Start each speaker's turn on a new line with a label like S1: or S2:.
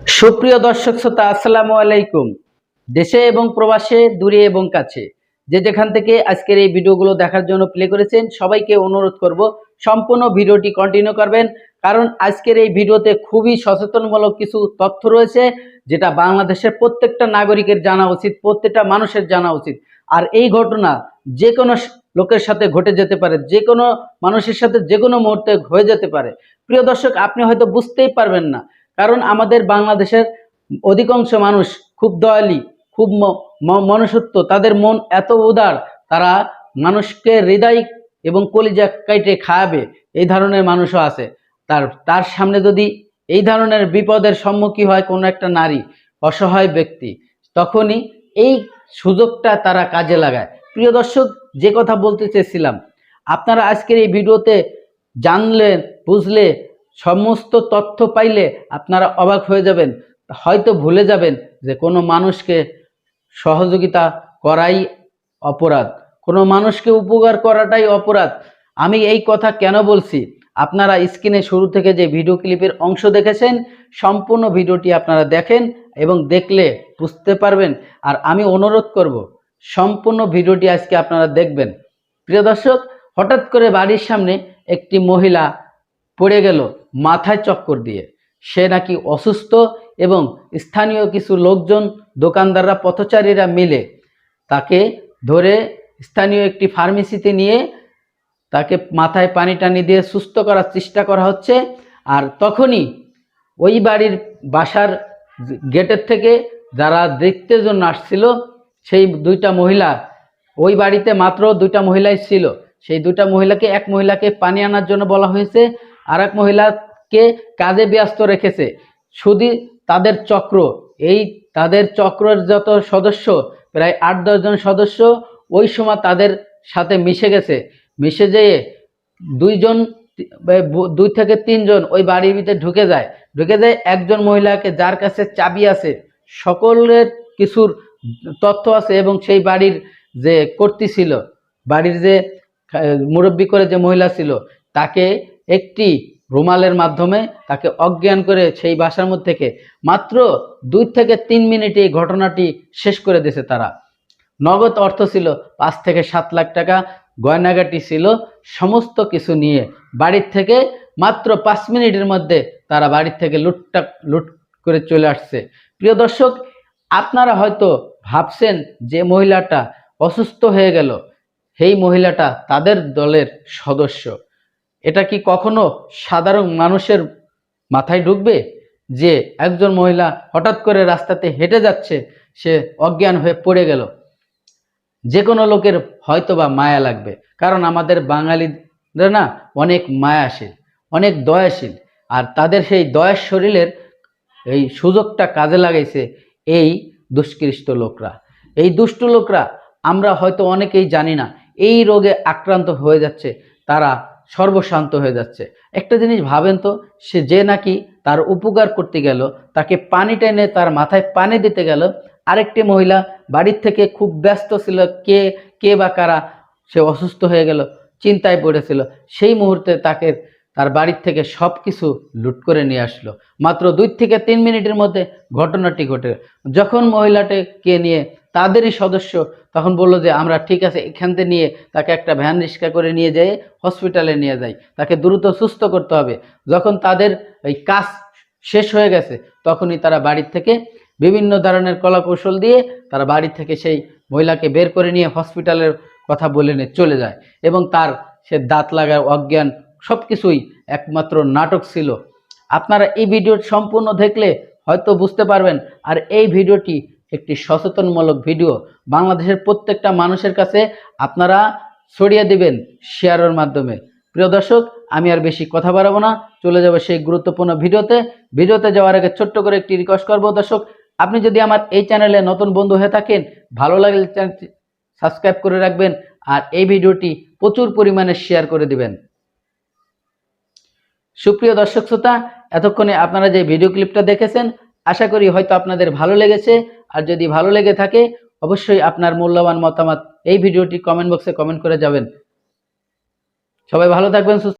S1: সুপ্রিয় দর্শক শ্রোতা, আসসালামু আলাইকুম। দেশে এবং প্রবাসে, দূরে এবং কাছে। যে যেখান থেকে আজকের এই ভিডিওগুলো দেখার জন্য প্লে করেছেন, সবাইকে অনুরোধ করব সম্পূর্ণ ভিডিওটি কন্টিনিউ করবেন, কারণ আজকের এই ভিডিওতে খুবই সচেতনমূলক কিছু তথ্য রয়েছে, যেটা বাংলাদেশের প্রত্যেকটা নাগরিকের জানা উচিত, প্রত্যেকটা মানুষের জানা উচিত। আর এই ঘটনা যে কোনো লোকের সাথে ঘটে যেতে পারে, যে কোনো মানুষের সাথে যে কোনো মুহূর্তে হয়ে যেতে পারে। প্রিয় দর্শক, আপনি হয়তো বুঝতেই পারবেন না কারণ আমাদের বাংলাদেশের অধিকাংশ মানুষ খুব দয়ালি, খুব মনুষ্যত্ব, তাদের মন এত উদার, তারা মানুষকে হৃদয় এবং কলিজা কাইটে খাওয়াবে, এই ধরনের মানুষও আছে। তার তার সামনে যদি এই ধরনের বিপদের সম্মুখীন হয় কোনো একটা নারী, অসহায় ব্যক্তি, তখনই এই সুযোগটা তারা কাজে লাগায়। প্রিয় দর্শক, যে কথা বলতে চেয়েছিলাম, আপনারা আজকের এই ভিডিওতে জানলে, বুঝলে সমস্ত তথ্য পাইলে আপনারা অবাক হয়ে যাবেন, হয়তো ভুলে যাবেন যে কোনো মানুষকে সহযোগিতা করাই অপরাধ। কোনো মানুষকে উপকার করাটাই অপরাধ। আমি এই কথা কেন বলছি? আপনারা স্ক্রিনে শুরু থেকে যে ভিডিও ক্লিপের অংশ দেখেছেন, সম্পূর্ণ ভিডিওটি আপনারা দেখেন এবং দেখলে বুঝতে পারবেন। আর আমি অনুরোধ করব, সম্পূর্ণ ভিডিওটি আজকে আপনারা দেখবেন। প্রিয় দর্শক, হঠাৎ করে বাড়ির সামনে একটি মহিলা পড়ে গেল মাথায় চক্কর দিয়ে। সে নাকি অসুস্থ এবং স্থানীয় কিছু লোকজন, দোকানদাররা, পথচারীরা মিলে তাকে ধরে স্থানীয় একটি ফার্মেসিতে নিয়ে তাকে মাথায় পানি টানি দিয়ে সুস্থ করার চেষ্টা করা হচ্ছে। আর তখনই ওই বাড়ির বাসার গেটের থেকে যারা দেখতে জন্য আসছিল, সেই দুইটা মহিলা, ওই বাড়িতে মাত্র দুইটা মহিলাই ছিল। সেই দুইটা মহিলাকে, এক মহিলাকে পানি আনার জন্য বলা হয়েছে। আর এক মহিলাকে কাজে ব্যস্ত রেখেছে। শুধু তাদের চক্র। এই তাদের চক্রের যত সদস্য, প্রায় আট দশজন সদস্য, ওই সময় তাদের সাথে মিশে গেছে। মিশে যেয়ে দুইজন দুই থেকে তিনজন ওই বাড়ির ভিতরে ঢুকে যায়। ঢুকে যায় একজন মহিলাকে যার কাছে চাবি আছে, সকলের কিছুর তথ্য আছে এবং সেই বাড়ির যে কর্তী ছিল, বাড়ির যে মুরব্বী করে যে মহিলা ছিল, তাকে একটি রুমালের মাধ্যমে তাকে অজ্ঞান করে সেই বাসার মধ্যে থেকে মাত্র দুই থেকে তিন মিনিটে এই ঘটনাটি শেষ করে দিয়েছে তারা। নগদ অর্থ ছিল পাঁচ থেকে সাত লাখ টাকা, গয়নাগাটি ছিল সমস্ত কিছু নিয়ে বাড়ির থেকে মাত্র পাঁচ মিনিটের মধ্যে তারা বাড়ির থেকে লুটটা, লুট করে চলে আসছে। প্রিয় দর্শক, আপনারা হয়তো ভাবছেন যে মহিলাটা অসুস্থ হয়ে গেল। সেই মহিলাটা তাদের দলের সদস্য। এটা কি কখনো সাধারণ মানুষের মাথায় ঢুকবে যে একজন মহিলা হঠাৎ করে রাস্তাতে হেঁটে যাচ্ছে, সে অজ্ঞান হয়ে পড়ে গেল? যে কোনো লোকের হয়তো বা মায়া লাগবে, কারণ আমাদের বাঙালিরা না অনেক মায়াশীল, অনেক দয়াশীল, আর তাদের সেই দয়ার শরীরের এই সুযোগটা কাজে লাগাইছে এই দুষ্কৃষ্ট লোকরা। এই দুষ্ট লোকরা, আমরা হয়তো অনেকেই জানি না, এই রোগে আক্রান্ত হয়ে যাচ্ছে, তারা সর্বশান্ত হয়ে যাচ্ছে। একটা জিনিস ভাবেন তো, সে যে নাকি তার উপকার করতে গেল, তাকে পানি টেনে তার মাথায় পানি দিতে গেল, আরেকটি মহিলা বাড়ির থেকে খুব ব্যস্ত ছিল, কে কে বা কারা, সে অসুস্থ হয়ে গেল, চিন্তায় পড়েছিল। সেই মুহূর্তে তাকে তার বাড়ির থেকে সব কিছু লুট করে নিয়ে আসলো। মাত্র দুই থেকে তিন মিনিটের মধ্যে ঘটনাটি ঘটে। যখন মহিলাটিকে নিয়ে তাদেরই সদস্য, তখন বলল যে, আমরা ঠিক আছে, এখান থেকে নিয়ে তাকে একটা ভ্যান রিক্সা করে নিয়ে যেয়ে হসপিটালে নিয়ে যাই। তাকে দ্রুত সুস্থ করতে হবে। যখন তাদের এই কাজ শেষ হয়ে গেছে, তখনই তারা বাড়ির থেকে বিভিন্ন ধরনের কলাকৌশল দিয়ে তারা বাড়ি থেকে সেই মহিলাকে বের করে নিয়ে হসপিটালের কথা বলে নিয়ে চলে যায় এবং তার সে দাঁত লাগার অজ্ঞান সব কিছুই একমাত্র নাটক ছিল। আপনারা এই ভিডিও সম্পূর্ণ দেখলে হয়তো বুঝতে পারবেন, আর এই ভিডিওটি একটি সচেতনমূলক ভিডিও। বাংলাদেশের প্রত্যেকটা মানুষের কাছে আপনারা ছড়িয়ে দিবেন শেয়ারের মাধ্যমে। প্রিয় দর্শক, আমি আর বেশি কথা বাড়াবো না। চলে যাব সেই গুরুত্বপূর্ণ ভিডিওতে। ভিডিওতে যাওয়ার আগে ছোট্ট করে একটি রিকোয়েস্ট করব দর্শক, আপনি যদি আমার এই চ্যানেলে নতুন বন্ধু হয়ে থাকেন, ভালো লাগলে সাবস্ক্রাইব করে রাখবেন, আর এই ভিডিওটি প্রচুর পরিমাণে শেয়ার করে দিবেন। সুপ্রিয় দর্শক শ্রোতা, এতক্ষণে আপনারা যে ভিডিও ক্লিপটা দেখেছেন, আশা করি হয়তো আপনাদের ভালো লেগেছে। আর যদি ভালো লেগে থাকে, অবশ্যই আপনার মূল্যবান মতামত এই ভিডিওটি কমেন্ট বক্সে কমেন্ট করে যাবেন। সবাই ভালো থাকবেন, সুস্থ